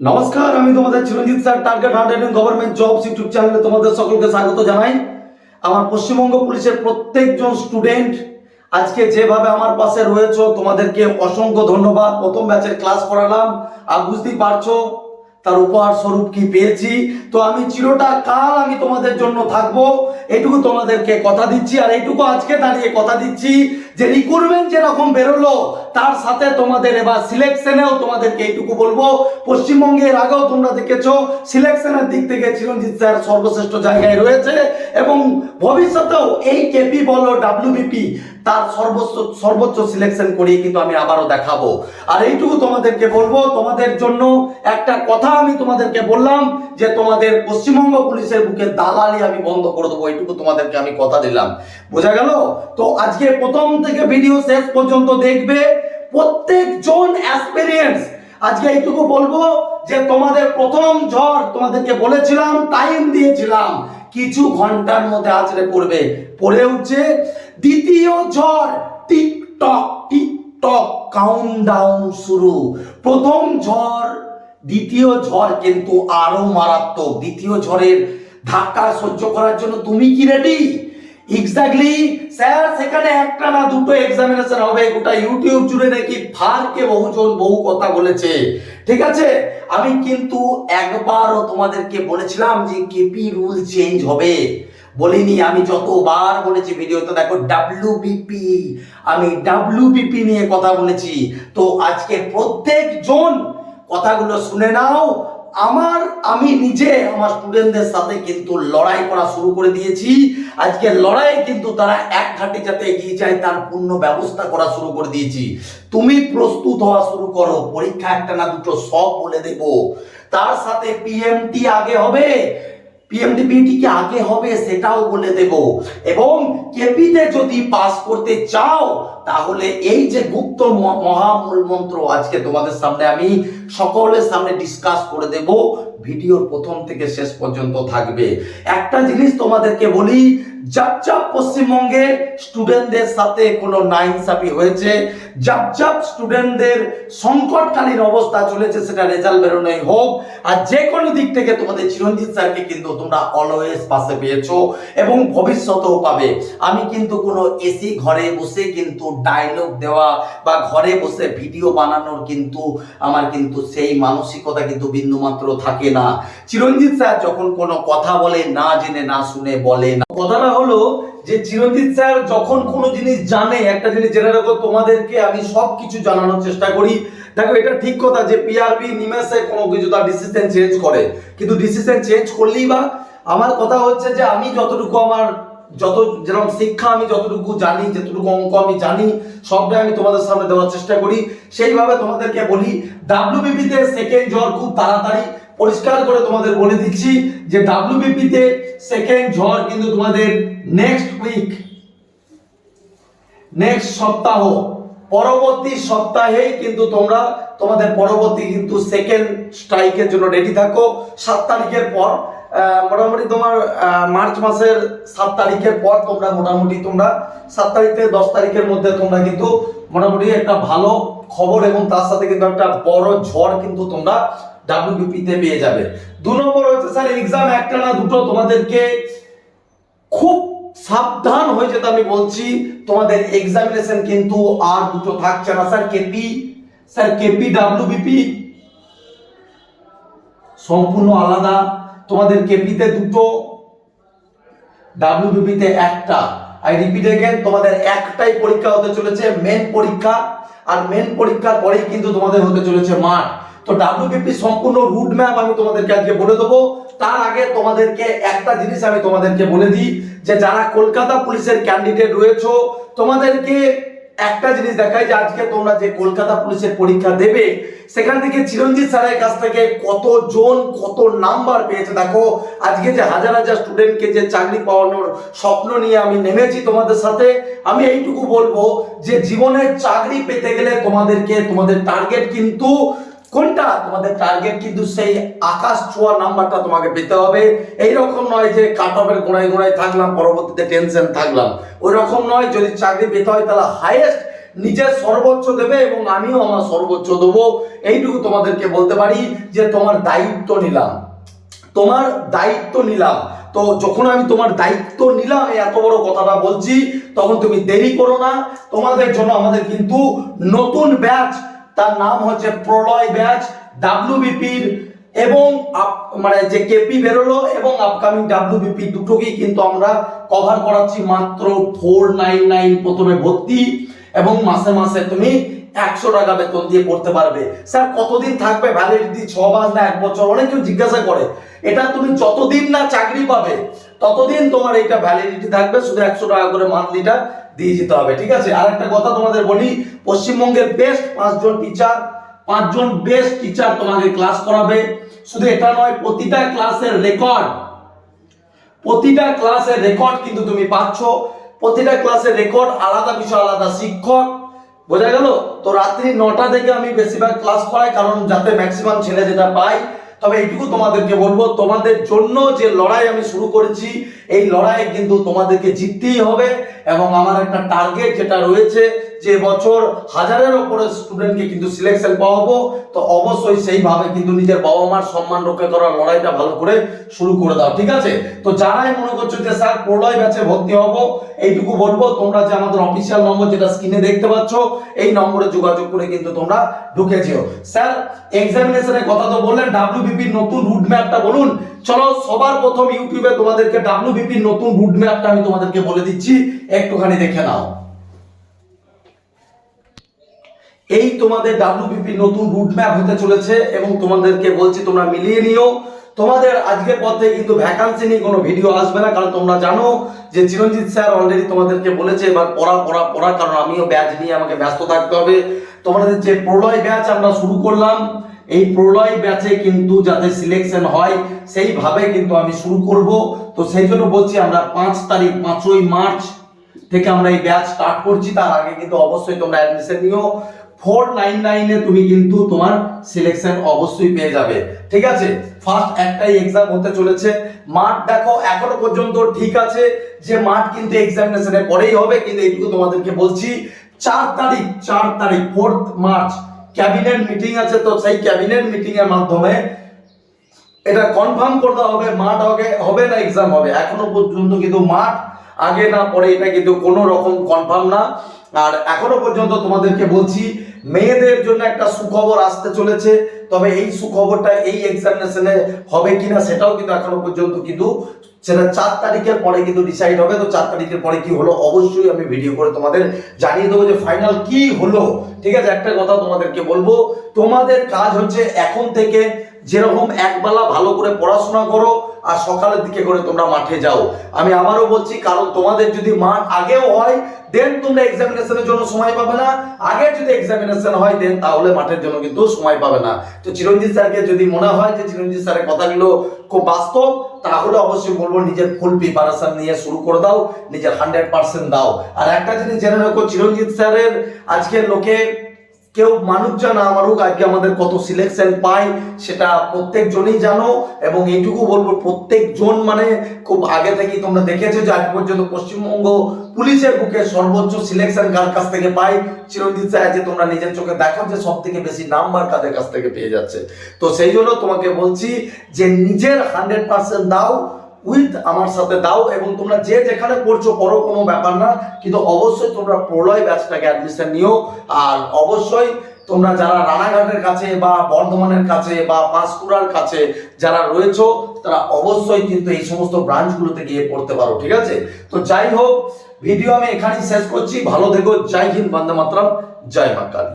নমস্কার, আমি তোমাদের Chiranjit sir, target hundred government jobs YouTube চ্যানেলে তোমাদের সকলকে স্বাগত জানাই। আমার পশ্চিমবঙ্গ পুলিশের প্রত্যেকজন স্টুডেন্ট, আজকে যেভাবে আমার পাশে রয়েছো, তোমাদেরকে অসংখ্য ধন্যবাদ। প্রথম ব্যাচের ক্লাস করালাম। আর বুঝতেই পারছ তার উপহার স্বরূপ কি পেয়েছি? তো আমি চিরটা কাল আমি তোমাদের জন্য থাকব। এইটুকু তোমাদেরকে কথা দিচ্ছি আর এইটুকু আজকে দাঁড়িয়ে কথা দিচ্ছি যে রিক্রুটমেন্ট যেরকম বেরোলো, তার সাথে তোমাদের এবার সিলেকশনেও তোমাদেরকে এইটুকু বলব। পশ্চিমবঙ্গের আগেও তোমরা দেখেছ সিলেকশনের দিক থেকে চিরঞ্জিত স্যার সর্বশ্রেষ্ঠ জায়গায় রয়েছে এবং ভবিষ্যতেও এই কেপি বলো ডাব্লিউবিপি তার সর্বোচ্চ সর্বোচ্চ সিলেকশন করিয়ে কিন্তু আমি আবারও দেখাবো। আর এইটুকু তোমাদেরকে বলব, তোমাদের জন্য একটা কথা আমি তোমাদেরকে বললাম যে তোমাদের পশ্চিমবঙ্গ পুলিশের বুকে দালালি আমি বন্ধ করে দেবো, এইটুকু তোমাদেরকে আমি কথা দিলাম। বোঝা গেল? তো আজকে প্রথম থেকে ভিডিও শেষ পর্যন্ত দেখবে প্রত্যেকজন অ্যাসপিরিয়েন্স আজকে এইটুকু বলব যে তোমাদের প্রথম ঝড় তোমাদেরকে বলেছিলাম টাইম দিয়েছিলাম। কিছু ঘণ্টার মধ্যে আছড়ে পড়বে, পড়ে উঠছে। দ্বিতীয় ঝড় টিকটক টিকটক কাউন্টডাউন শুরু। প্রথম ঝড়, দ্বিতীয় ঝড় কিন্তু আরও মারাত্মক। দ্বিতীয় ঝড়ের ধাক্কা সহ্য করার জন্য তুমি কি রেডি এক্স্যাক্টলি স্যার সেখানে একটা না দুটো এক্সামিনেশন হবে। গোটা ইউটিউব জুড়ে নাকি ফারকে বহুজন বহু কথা বলেছে। ঠিক আছে? আমি কিন্তু একবারও তোমাদেরকে বলেছিলাম যে কেপি রুল চেঞ্জ হবে। বলিনি, আমি যতবার বলেছি ভিডিওতে, দেখো ডাব্লিউবিপি আমি ডাব্লিউবিপি নিয়ে কথা বলেছি। তো আজকে প্রত্যেকজন কথাগুলো শুনে নাও। আমার, আমি নিজে, আমার স্টুডেন্টদের সাথে কিন্তু লড়াই করা শুরু করে দিয়েছি। আজকে লড়াই কিন্তু তারা এক ঘাটে যাতে এগিয়ে যায়, তার পূর্ণ ব্যবস্থা করা শুরু করে দিয়েছি। তুমি প্রস্তুত হওয়া শুরু করো, পরীক্ষা একটা না দুটো সব বলে দেব। তার সাথে পিএমটি আগে হবে। পিএমডিবিটি কি আগে হবে সেটাও বলে দেব। এবং কেপিতে যদি পাস করতে চাও তাহলে এই যে গুপ্ত মহামূল মন্ত্র আজকে তোমাদের সামনে আমি সকলের সামনে ডিসকাস করে দেব, ভিডিওর প্রথম থেকে শেষ পর্যন্ত থাকবে। একটা জিনিস তোমাদেরকে বলি যাপ যাপ পশ্চিমবঙ্গে স্টুডেন্টদের সাথে কোনো নাইনসাফি হয়েছে যাপ যাপ স্টুডেন্টদের সংকটকালীন অবস্থা চলেছে, সেটা রেজাল্ট বেরোনোই হোক, আর যে কোনো দিক থেকে তোমাদের চিরঞ্জিত স্যারকে কিন্তু তোমরা অলওয়েজ পাশে পেয়েছ এবং ভবিষ্যতেও পাবে। আমি কিন্তু কোনো এসি ঘরে বসে কিন্তু ডায়লগ দেওয়া বা ঘরে বসে ভিডিও বানানোর কিন্তু আমার কিন্তু সেই মানসিকতা কিন্তু বিন্দুমাত্র থাকে না। চিরঞ্জিত স্যার যখন কোনো কথা বলে, না জেনে, না শুনে বলে না। কথাটা হলো যে চিরঞ্জিত স্যার যখন কোনো জিনিস জানে, একটা জিনিস জেনে রাখো, তোমাদেরকে আমি সব কিছু জানানোর চেষ্টা করি। দেখো, এটা ঠিক কথা যে পিআরপি নিমেষে কোনো কিছু তার ডিসিশন চেঞ্জ করে। কিন্তু ডিসিশন চেঞ্জ করলেই বা, আমার কথা হচ্ছে যে আমি যতটুকু আমার যত যেরকম শিক্ষা আমি যতটুকু জানি, যতটুকু অঙ্ক আমি জানি, সবটাই আমি তোমাদের সামনে দেওয়ার চেষ্টা করি। সেইভাবে তোমাদেরকে বলি ডাব্লিউবিপিতে সেকেন্ড ঝড় খুব তাড়াতাড়ি পরিষ্কার করে তোমাদের বলে দিচ্ছি যে ডাব্লিউবিপিতে সেকেন্ড ঝড় কিন্তু তোমাদের নেক্সট উইক নেক্সট সপ্তাহ, পরবর্তী সপ্তাহেই কিন্তু তোমরা, তোমাদের পরবর্তী কিন্তু সেকেন্ড স্ট্রাইকের জন্য রেডি থাকো। সাত তারিখের পর মোটামুটি তোমার মার্চ মাসের সাত তারিখের পর তোমরা মোটামুটি তোমরা সাত তারিখ থেকে দশ তারিখের মধ্যে তোমরা কিন্তু মোটামুটি একটা ভালো খবর এবং তার সাথে কিন্তু একটা বড় ঝড় কিন্তু তোমরা ডাব্লিউবিপি তে পেয়ে যাবে। দু নম্বর হচ্ছে, স্যার এক্সাম একটা না দুটো তোমাদেরকে খুব সাবধান হয়ে যেতে আমি বলছি, তোমাদের এক্সামিনেশন কিন্তু আর দুটো থাকছে না। Sir KP sir KP WBP সম্পূর্ণ আলাদা। তোমাদের কেপিতে দুটো ডাব্লিউবিপিতে একটা। আই রিপিট এগেন তোমাদের একটাই পরীক্ষা হতে চলেছে মেন পরীক্ষা, আর মেন পরীক্ষার পরেই কিন্তু তোমাদের হতে চলেছে মাঠ। তো ডাব্লিউবিপি সম্পূর্ণ রুট ম্যাপ আমি তোমাদেরকে আজকে বলে দেবো। তার আগে তোমাদেরকে একটা জিনিস আমি তোমাদেরকে বলে দিই, যে যারা কলকাতা পুলিশের ক্যান্ডিডেট রয়েছো, তোমাদেরকে একটা জিনিস দেখাই যে আজকে তোমরা যে কলকাতা পুলিশের পরীক্ষা দেবে, সেখান থেকে চিরঞ্জিত স্যারের কাছ থেকে কতজন, কত নাম্বার পেয়েছে? দেখো, আজকে যে হাজার হাজার স্টুডেন্টকে যে চাকরি পাওয়ানোর স্বপ্ন নিয়ে আমি নেমেছি তোমাদের সাথে, আমি এইটুকু বলব যে জীবনের চাকরি পেতে গেলে তোমাদেরকে, তোমাদের টার্গেট কিন্তু কোনটা তোমাদের টার্গেট কিন্তু সেই আকাশ ছোঁয়া নাম্বারটা তোমাকে পেতে হবে। এই রকম নয় যে কাট অফের গোড়ায় গোড়ায় থাকলাম, পরবর্তীতে টেনশন থাকলাম। ওই রকম নয়, যদি চাকরি পেতে হয় তাহলে হাইয়েস্ট নিজের সর্বোচ্চ দেবে এবং আমিও আমার সর্বোচ্চ দেবো। এইটুকু তোমাদেরকে বলতে পারি যে তোমার দায়িত্ব নিলাম। তোমার দায়িত্ব নিলাম। তো যখন আমি তোমার দায়িত্ব নিলাম এত বড় কথাটা বলছি, তখন তুমি দেরি করো না। তোমাদের জন্য আমাদের কিন্তু নতুন ব্যাচ তার নাম হচ্ছে প্রলয় ব্যাচ ডাব্লিউবিপির এবং মানে যে কেপি বেরোলো এবং আপকামিং ডাব্লিউবিপি দুটোকেই কিন্তু আমরা কভার করাচ্ছি মাত্র ফোর নাইন নাইন প্রথমে ভর্তি এবং মাসে মাসে তুমি একশো টাকা বেতন দিয়ে পড়তে পারবে। স্যার, কতদিন থাকবে? ভ্যালিডিটি ছ মাস না এক বছর? অনেক কেউ জিজ্ঞাসা করে। এটা তুমি যতদিন না চাকরি পাবে, ততদিন তোমার এটা ভ্যালিডিটি থাকবে, শুধু একশো টাকা করে মান্থলিটা দিয়ে যেতে হবে, ঠিক আছে? আর একটা কথা তোমাদের বলি, পশ্চিমবঙ্গের বেস্ট পাঁচজন টিচার পাঁচজন বেস্ট টিচার তোমাকে ক্লাস করাবে। শুধু এটা নয়, প্রতিটা ক্লাসের রেকর্ড প্রতিটা ক্লাসের রেকর্ড কিন্তু তুমি পাচ্ছ। প্রতিটা ক্লাসের রেকর্ড আলাদা বিষয় আলাদা শিক্ষক। বোঝা গেল? তো রাত্রি নটা থেকে আমি বেশিরভাগ ক্লাস করাই, কারণ যাতে ম্যাক্সিমাম ছেলে যেটা পাই তবে এইটুকু তোমাদেরকে বলব, তোমাদের জন্য যে লড়াই আমি শুরু করেছি, এই লড়াই কিন্তু তোমাদেরকে জিততেই হবে এবং আমার একটা টার্গেট যেটা রয়েছে যে বছর হাজারের ওপরে স্টুডেন্টকে কিন্তু সিলেকশন পাওয়াবো, তো অবশ্যই সেইভাবে কিন্তু নিজের বাবা মার সম্মান রক্ষা করার লড়াইটা ভালো করে শুরু করে দাও, ঠিক আছে? তো যারাই মনে করছ যে, স্যার, প্রলয় ব্যাচে ভর্তি হব, এইটুকু বলব, তোমরা যে আমাদের অফিসিয়াল নম্বর যেটা স্ক্রিনে দেখতে পাচ্ছ, এই নম্বরে যোগাযোগ করে কিন্তু তোমরা ঢুকে যেও। স্যার এক্সামিনেশনের কথা তো বললেন ডাব্লিউবিপির নতুন রুট ম্যাপটা বলুন। চলো, সবার প্রথম ইউটিউবে তোমাদেরকে ডাব্লিউবিপির নতুন রুট ম্যাপটা আমি তোমাদেরকে বলে দিচ্ছি, একটুখানি দেখে নাও। এই তোমাদের ডাব্লিউবিপি নতুন রুটম্যাপ হতে চলেছে এবং তোমাদেরকে বলছি তোমরা মিলিয়ে নিও। তোমাদের আজকের পথে কিন্তু ভ্যাকান্সি নিয়ে কোনো ভিডিও আসবে না, কারণ তোমরা জানো যে চিরঞ্জিত স্যার অলরেডি তোমাদেরকে বলেছে, এবার পড়া পড়া পড়া, কারণ আমিও ব্যাচ নিয়ে আমাকে ব্যস্ত থাকতে হবে। তোমাদের যে প্রলয় ব্যাচ আমরা শুরু করলাম, এই প্রলয় ব্যাচে কিন্তু যাতে সিলেকশন হয়, সেইভাবে কিন্তু আমি শুরু করব। তো সেই জন্য বলছি আমরা পাঁচ তারিখ, পাঁচই মার্চ থেকে আমরা এই ব্যাচ স্টার্ট করছি। তার আগে কিন্তু অবশ্যই তোমরা অ্যাডমিশন নিও। ফোর নাইন নাইনে তুমি কিন্তু তোমার সিলেকশন অবশ্যই পেয়ে যাবে। ঠিক আছে? ফার্স্ট একটাই এক্সাম হতে চলেছে। মাঠ দেখো, এখনও পর্যন্ত ঠিক আছে যে মাঠ কিন্তু এক্সামিনেশনের পরেই হবে, কিন্তু এইটুকু তোমাদেরকে বলছি, চার তারিখ চার তারিখ ফোর্থ মার্চ ক্যাবিনেট মিটিং আছে তো সেই ক্যাবিনেট মিটিং এর মাধ্যমে এটা কনফার্ম করতে হবে, মাঠ হবে হবে না এক্সাম হবে। এখনও পর্যন্ত কিন্তু মাঠ আগে না পরে এটা কিন্তু কোনো রকম কনফার্ম না। আর এখনও পর্যন্ত তোমাদেরকে বলছি, মেয়েদের জন্য একটা সুখবর আসতে চলেছে, তবে এই সুখবরটা এই এক্সামিনেশনে হবে কিনা সেটাও কিন্তু এখনও পর্যন্ত কিন্তু সেটা চার তারিখের পরে কিন্তু ডিসাইড হবে। তো চার তারিখের পরে কি হলো অবশ্যই আমি ভিডিও করে তোমাদের জানিয়ে দেবো যে ফাইনাল কি হলো। ঠিক আছে, একটা কথা তোমাদেরকে বলব, তোমাদের কাজ হচ্ছে এখন থেকে যেরকম একবেলা ভালো করে পড়াশোনা করো আর সকালের দিকে করে তোমরা মাঠে যাও। আমি আবারও বলছি, কারণ তোমাদের যদি মাঠ আগেও হয় দেন তোমরা এক্সামিনেশনের জন্য সময় পাবে না। আগে যদি এক্সামিনেশন হয় দেন তাহলে মাঠের জন্য কিন্তু সময় পাবে না। তো চিরঞ্জিত স্যারকে যদি মনে হয় যে চিরঞ্জিত স্যারের কথাগুলো খুব বাস্তব, তাহলে অবশ্যই বলব, নিজের ফুল প্রিপারেশন নিয়ে শুরু করে দাও, নিজের হান্ড্রেড পার্সেন্ট দাও। আর একটা জিনিস জেনে রাখো, চিরঞ্জিত স্যারের আজকের লোকে কেউ মানুষ জানা আমারও আজকে আমাদের কত সিলেকশন পায়, সেটা প্রত্যেকজনই জানো। এবং এইটুকু বলব, প্রত্যেকজন মানে খুব আগে থেকেই তোমরা দেখেছ যে আজ পর্যন্ত পশ্চিমবঙ্গ পুলিশের বুকে সর্বোচ্চ সিলেকশন কার কাছ থেকে পায়? চিরঞ্জিত স্যার, যে তোমরা নিজের চোখে দেখো যে সব থেকে বেশি নাম্বার কাদের কাছ থেকে পেয়ে যাচ্ছে। তো সেই জন্য তোমাকে বলছি যে নিজের হান্ড্রেড পার্সেন্ট দাও উইথ আমার সাথে দাও এবং তোমরা যে যেখানে পড়ছো, পড়ো, কোনো ব্যাপার না। কিন্তু অবশ্যই তোমরা প্রলয় ব্যাচটাকে অ্যাডমিশন নিও। আর অবশ্যই তোমরা যারা রানাঘাটের কাছে বা বর্ধমানের কাছে বা পাঁশকুড়ার কাছে যারা রয়েছো, তারা অবশ্যই কিন্তু এই সমস্ত ব্রাঞ্চগুলোতে গিয়ে পড়তে পারো, ঠিক আছে? তো যাই হোক ভিডিও আমি এখানেই শেষ করছি। ভালো থেকো। জয় হিন্দ, বন্দে মাতরম। জয় মা কালী।